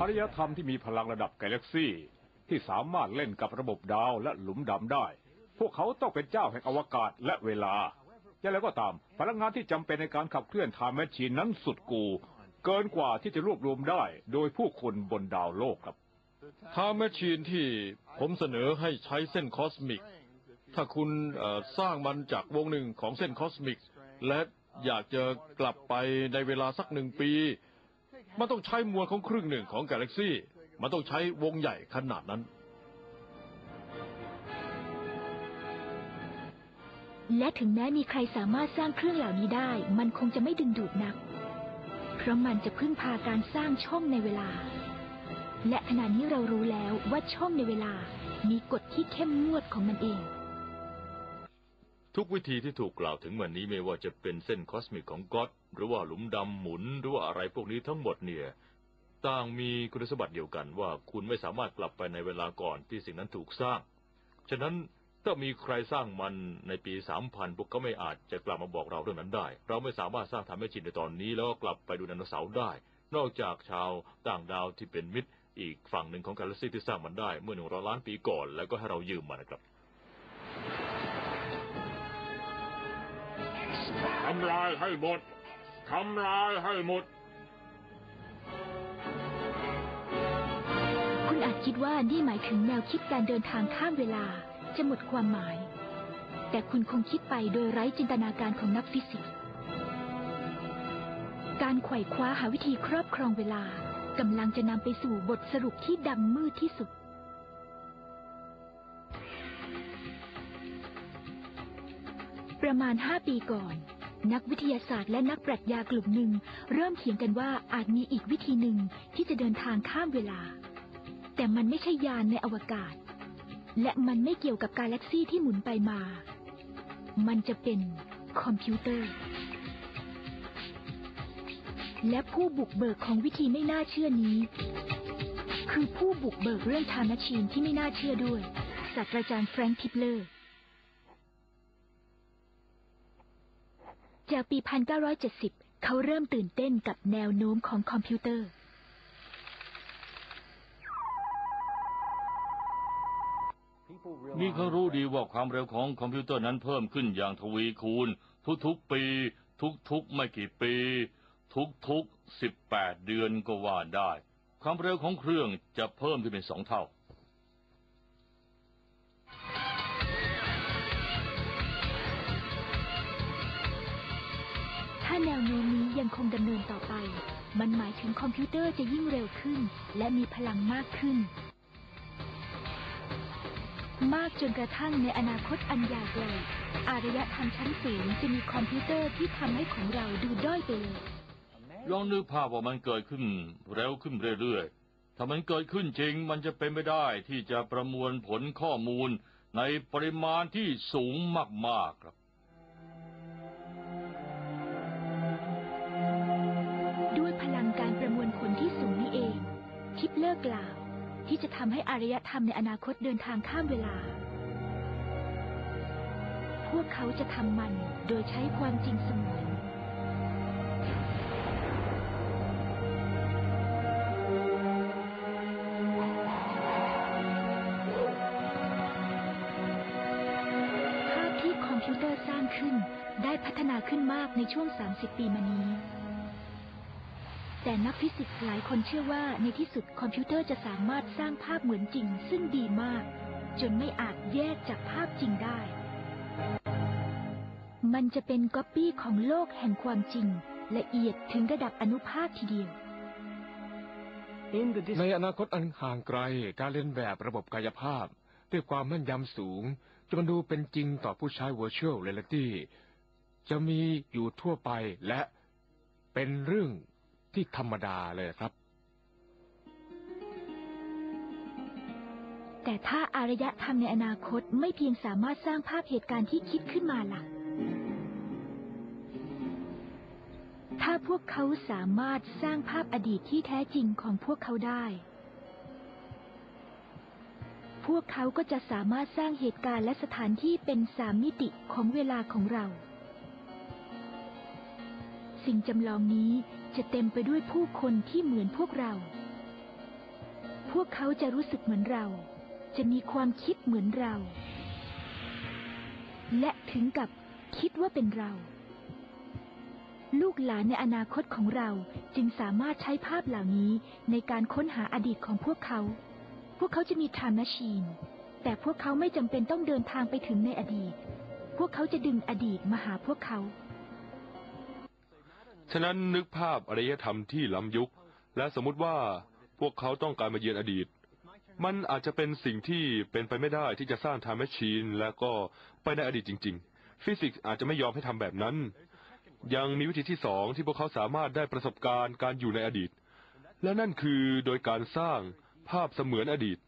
อารยธรรมที่มีพลังระดับกาแล็กซี่ ที่สามารถเล่นกับระบบดาวและหลุมดำได้ พวกเขาต้องเป็นเจ้าแห่งอวกาศและเวลาอย่างไรก็ตาม พลังงานที่จำเป็นในการขับเคลื่อนไทม์แมชชีนนั้นสุดกู เกินกว่าที่จะรวบรวมได้โดยผู้คนบนดาวโลกครับไทม์แมชชีนที่ผมเสนอให้ใช้เส้นคอสมิก ถ้าคุณเอ่อสร้างมันจากวงหนึ่งของเส้นคอสมิก และอยากจะกลับไปในเวลาสักหนึ่งปี มันต้องใช้มวลของครึ่งหนึ่งของกาแล็กซี่ มันต้องใช้วงใหญ่ขนาดนั้น และถึงแม้มีใครสามารถสร้างเครื่องเหล่านี้ได้ มันคงจะไม่ดึงดูดนัก เพราะมันจะพึ่งพาการสร้างช่องในเวลา และขณะนี้เรารู้แล้วว่าช่องในเวลา มีกฎที่เข้มงวดของมันเอง ทุกวิธีที่ถูกกล่าวถึงวันนี้ไม่ว่าจะเป็นเส้นคอสมิกของก็อดหรือว่าหลุมดำหมุนหรือว่าอะไรพวกนี้ทั้งหมดเนี่ย ต่างมีคุณสมบัติเดียวกันว่าคุณไม่สามารถกลับไปในเวลาก่อนที่สิ่งนั้นถูกสร้าง ฉะนั้นถ้ามีใครสร้างมันในปีสามพันพวกเขาไม่อาจจะกลับมาบอกเราเรื่องนั้นได้ เราไม่สามารถสร้างทำให้ชินในตอนนี้แล้วก็กลับไปดูไดโนเสาร์ได้ นอกจากชาวต่างดาวที่เป็นมิตร อีกฝั่งหนึ่งของกาแล็กซี่ที่สร้างมันได้เมื่อหนึ่งร้อยล้านปีก่อน แล้วก็ให้เรายืมมันนะครับ ทำลายให้หมด ทำลายให้หมด คุณอาจคิดว่านี่หมายถึงแนวคิดการเดินทางข้ามเวลาจะหมดความหมาย แต่คุณคงคิดไปโดยไร้จินตนาการของนักฟิสิกส์ การไขว่คว้าหาวิธีครอบครองเวลากำลังจะนำไปสู่บทสรุปที่ดำมืดที่สุด ประมาณห้าปีก่อน นักวิทยาศาสตร์และนักปรัชญากลุ่มหนึ่ง เริ่มเถียงกันว่าอาจมีอีกวิธีหนึ่งที่จะเดินทางข้ามเวลา แต่มันไม่ใช่ยานในอวกาศ และมันไม่เกี่ยวกับกาแล็กซี่ที่หมุนไปมา มันจะเป็นคอมพิวเตอร์ และผู้บุกเบิกของวิธีไม่น่าเชื่อนี้ คือผู้บุกเบิกเรื่องทม์แมชชีนที่ไม่น่าเชื่อด้วยศาสตราจารย์แฟรงค์ทิปเลอร์ จากปี 1970 เขาเริ่มตื่นเต้นกับแนวโน้มของคอมพิวเตอร์ นี่เขารู้ดีว่าความเร็วของคอมพิวเตอร์นั้นเพิ่มขึ้นอย่างทวีคูณ ทุกๆปี ทุกๆไม่กี่ปี ทุกๆสิบแปดเดือนก็ว่าได้ ความเร็วของเครื่องจะเพิ่มขึ้นเป็นสองเท่า ถ้าแนวโน้มนี้ยังคงดำเนินต่อไป มันหมายถึงคอมพิวเตอร์จะยิ่งเร็วขึ้น และมีพลังมากขึ้น มากจนกระทั่งในอนาคตอันยาวไกลอารยธรรมชั้นสูงจะมีคอมพิวเตอร์ที่ทำให้ของเราดูด้อยไปเลยลองนึกภาพว่ามันเกิดขึ้นเร็วขึ้นเรื่อยๆ ถ้ามันเกิดขึ้นจริงมันจะเป็นไปได้ที่จะประมวลผลข้อมูลในปริมาณที่สูงมากๆครับ กล่าว ที่จะทำให้อารยธรรมในอนาคตเดินทางข้ามเวลา พวกเขาจะทำมันโดยใช้ความจริงเสมือนภาพที่คอมพิวเตอร์สร้างขึ้นได้พัฒนาขึ้นมากในช่วง 30 ปีมานี้ แต่นักฟิสิกส์หลายคนเชื่อว่าในที่สุดคอมพิวเตอร์จะสามารถสร้างภาพเหมือนจริง ซึ่งดีมาก จนไม่อาจแยกจากภาพจริงได้ มันจะเป็นก๊อปปี้ของโลกแห่งความจริง ละเอียดถึงระดับอนุภาคทีเดียว ในอนาคตอันห่างไกลการเล่นแบบระบบกายภาพ ด้วยความแม่นยำสูงจนดูเป็นจริงต่อผู้ใช้ Virtual Reality จะมีอยู่ทั่วไปและเป็นเรื่อง ที่ธรรมดาเลยครับ แต่ถ้าอารยธรรมในอนาคตไม่เพียงสามารถสร้างภาพเหตุการณ์ที่คิดขึ้นมาล่ะ ถ้าพวกเขาสามารถสร้างภาพอดีตที่แท้จริงของพวกเขาได้ พวกเขาก็จะสามารถสร้างเหตุการณ์และสถานที่เป็นสามมิติของเวลาของเรา สิ่งจำลองนี้ จะเต็มไปด้วยผู้คนที่เหมือนพวกเรา พวกเขาจะรู้สึกเหมือนเรา จะมีความคิดเหมือนเรา และถึงกับคิดว่าเป็นเรา ลูกหลานในอนาคตของเราจึงสามารถใช้ภาพเหล่านี้ในการค้นหาอดีตของพวกเขา พวกเขาจะมีไทม์แมชชีน แต่พวกเขาไม่จำเป็นต้องเดินทางไปถึงในอดีต พวกเขาจะดึงอดีตมาหาพวกเขา ฉะนั้นนึกภาพอารยธรรมที่ล้ำยุค และสมมติว่าพวกเขาต้องการมาเยือนอดีต มันอาจจะเป็นสิ่งที่เป็นไปไม่ได้ที่จะสร้างไทม์แมชชีนแล้วก็ไปในอดีตจริง ๆ ฟิสิกส์อาจจะไม่ยอมให้ทำแบบนั้น ยังมีวิธีที่สองที่พวกเขาสามารถได้ประสบการณ์การอยู่ในอดีต และนั่นคือโดยการสร้างภาพเสมือนอดีต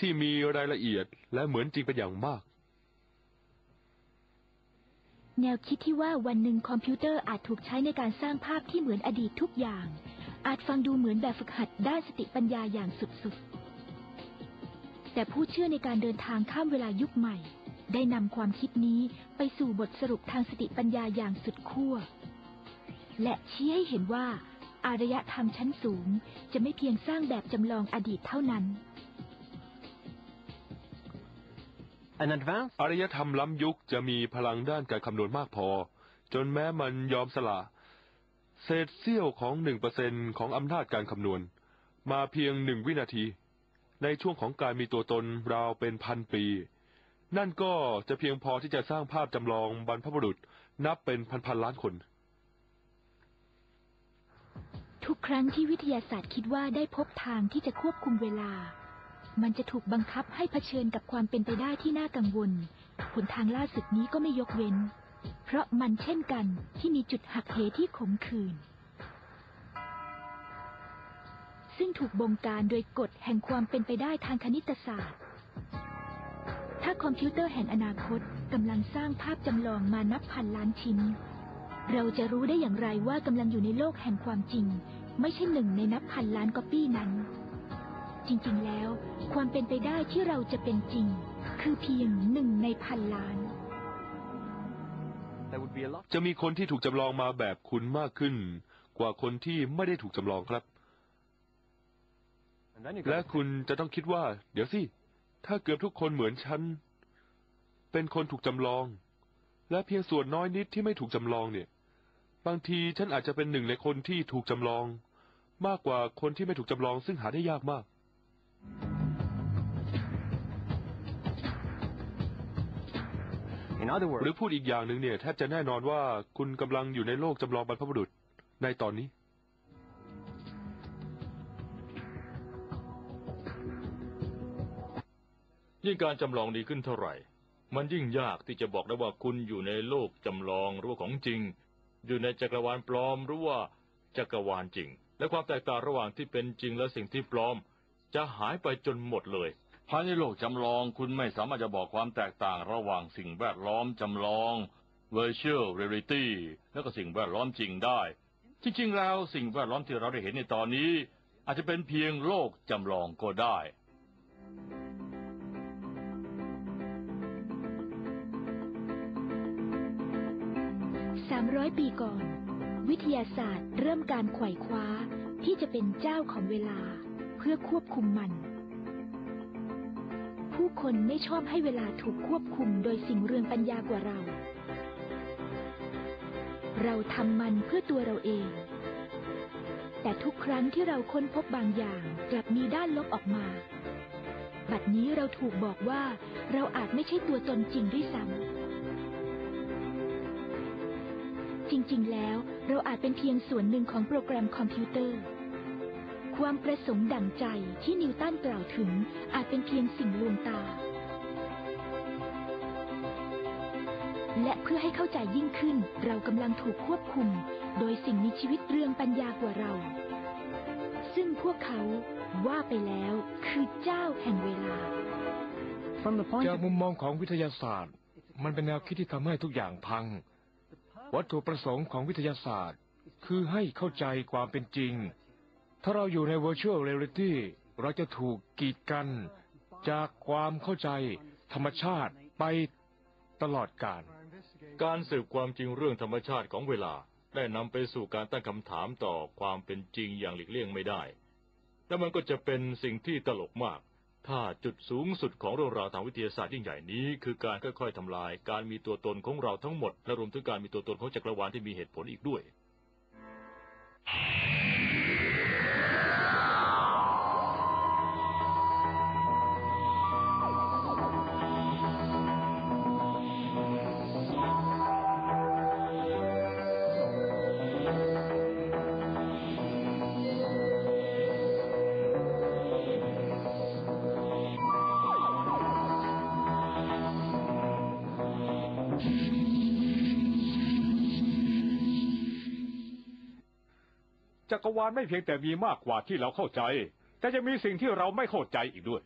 ที่มีรายละเอียดและเหมือนจริงเป็นอย่างมาก แนวคิดที่ว่าวันหนึ่งคอมพิวเตอร์อาจถูกใช้ในการสร้างภาพที่เหมือนอดีตทุกอย่าง อาจฟังดูเหมือนแบบฝึกหัดด้านสติปัญญาอย่างสุดๆ แต่ผู้เชื่อในการเดินทางข้ามเวลายุคใหม่ ได้นำความคิดนี้ไปสู่บทสรุปทางสติปัญญาอย่างสุดขั้ว และชี้ให้เห็นว่า อารยธรรมชั้นสูงจะไม่เพียงสร้างแบบจำลองอดีตเท่านั้น An advanced อารยธรรมล้ำยุคจะมีพลังด้านการคำนวณมากพอ จนแม้มันยอมสละ เศษเสี้ยวของหนึ่งเปอร์เซ็นของอำนาจการคำนวณ มาเพียงหนึ่งวินาที ในช่วงของการมีตัวตนราวเป็นพันปี นั่นก็จะเพียงพอที่จะสร้างภาพจำลองบรรพบุรุษนับเป็นพันพันๆล้านคน ทุกครั้งที่วิทยาศาสตร์คิดว่าได้พบทางที่จะควบคุมเวลา มันจะถูกบังคับให้เผชิญกับความเป็นไปได้ที่น่ากังวลหนทางล่าสุดนี้ก็ไม่ยกเว้น เพราะมันเช่นกันที่มีจุดหักเหที่ขมขื่นซึ่งถูกบงการโดยกฎแห่งความเป็นไปได้ทางคณิตศาสตร์ ถ้าคอมพิวเตอร์แห่งอนาคตกำลังสร้างภาพจำลองมานับพันล้านชิ้น เราจะรู้ได้อย่างไรว่ากำลังอยู่ในโลกแห่งความจริง ไม่ใช่หนึ่งในนับพันล้านก๊อปปี้นั้น จริงๆ แล้ว ความเป็นไปได้ที่เราจะเป็นจริง คือเพียงหนึ่งในพันล้าน there would be a lot จะมีคนที่ถูกจำลองมาแบบคุณมากขึ้น กว่าคนที่ไม่ได้ถูกจำลองครับ and then you และคุณจะต้องคิดว่า เดี๋ยวสิ ถ้าเกือบทุกคนเหมือนฉัน เป็นคนถูกจำลอง และเพียงส่วนน้อยนิดที่ไม่ถูกจำลองเนี่ย บางทีฉันอาจจะเป็นหนึ่งในคนที่ถูกจำลอง มากกว่าคนที่ไม่ถูกจำลองซึ่งหาได้ยากมาก หรือ words พูดอีกอย่างหนึ่งเนี่ยแทบจะแน่นอนว่าคุณกำลังอยู่ในโลกจำลองบรรพบุรุษในตอนนี้ ยิ่งการจำลองดีขึ้นเท่าไหร่ มันยิ่งยากที่จะบอกได้ว่าคุณอยู่ในโลกจำลองหรือว่าของจริง อยู่ในจักรวาลปลอมหรือว่าจักรวาลจริง และความแตกต่างระหว่างที่เป็นจริงและสิ่งที่ปลอม จะหายไปจนหมดเลย ภายในโลกจำลองคุณไม่สามารถจะบอกความแตกต่างระหว่างสิ่งแวดล้อมจำลอง virtual reality และก็สิ่งแวดล้อมจริงได้ จริงๆ แล้วสิ่งแวดล้อมที่เราได้เห็นในตอนนี้ อาจจะเป็นเพียงโลกจำลองก็ได้ 300 ปีก่อน วิทยาศาสตร์เริ่มการไขว่คว้าที่จะเป็นเจ้าของเวลาเพื่อควบคุมมัน ผู้คนไม่ชอบให้เวลาถูกควบคุมโดยสิ่งเรืองปัญญากว่าเรา เราทำมันเพื่อตัวเราเอง แต่ทุกครั้งที่เราค้นพบบางอย่างกลับมีด้านลบออกมา บัดนี้เราถูกบอกว่าเราอาจไม่ใช่ตัวตนจริงด้วยซ้ำจริงๆ แล้วเราอาจเป็นเพียงส่วนหนึ่งของโปรแกรมคอมพิวเตอร์ ความประสงค์ดั่งใจที่นิวตันกล่าวถึงอาจเป็นเพียงสิ่งลวงตา และเพื่อให้เข้าใจยิ่งขึ้น เรากำลังถูกควบคุม โดยสิ่งมีชีวิตเรืองปัญญากว่าเรา ซึ่งพวกเขาว่าไปแล้วคือเจ้าแห่งเวลา from the point จาก of มุมมองของวิทยาศาสตร์ มันเป็นแนวคิดที่ทำให้ทุกอย่างพัง วัตถุประสงค์ของวิทยาศาสตร์ คือให้เข้าใจความเป็นจริง ถ้าเราอยู่ใน Virtual Reality เราจะถูกกีดกัน จากความเข้าใจ ธรรมชาติไปตลอดกาลการสืบความจริงเรื่องธรรมชาติของเวลา ได้นำไปสู่การตั้งคำถามต่อความเป็นจริงอย่างหลีกเลี่ยงไม่ได้ และมันก็จะเป็นสิ่งที่ตลกมาก ถ้าจุดสูงสุดของเรื่องราวทางวิทยาศาสตร์ยิ่งใหญ่นี้ คือการค่อยๆทำลาย การมีตัวตนของเราทั้งหมด และรวมถึงการมีตัวตนของจักรวาลที่มีเหตุผลอีกด้วย จักรวาลไม่เพียงแต่มีมากกว่าที่เราเข้าใจ แต่จะมีสิ่งที่เราไม่เข้าใจอีกด้วย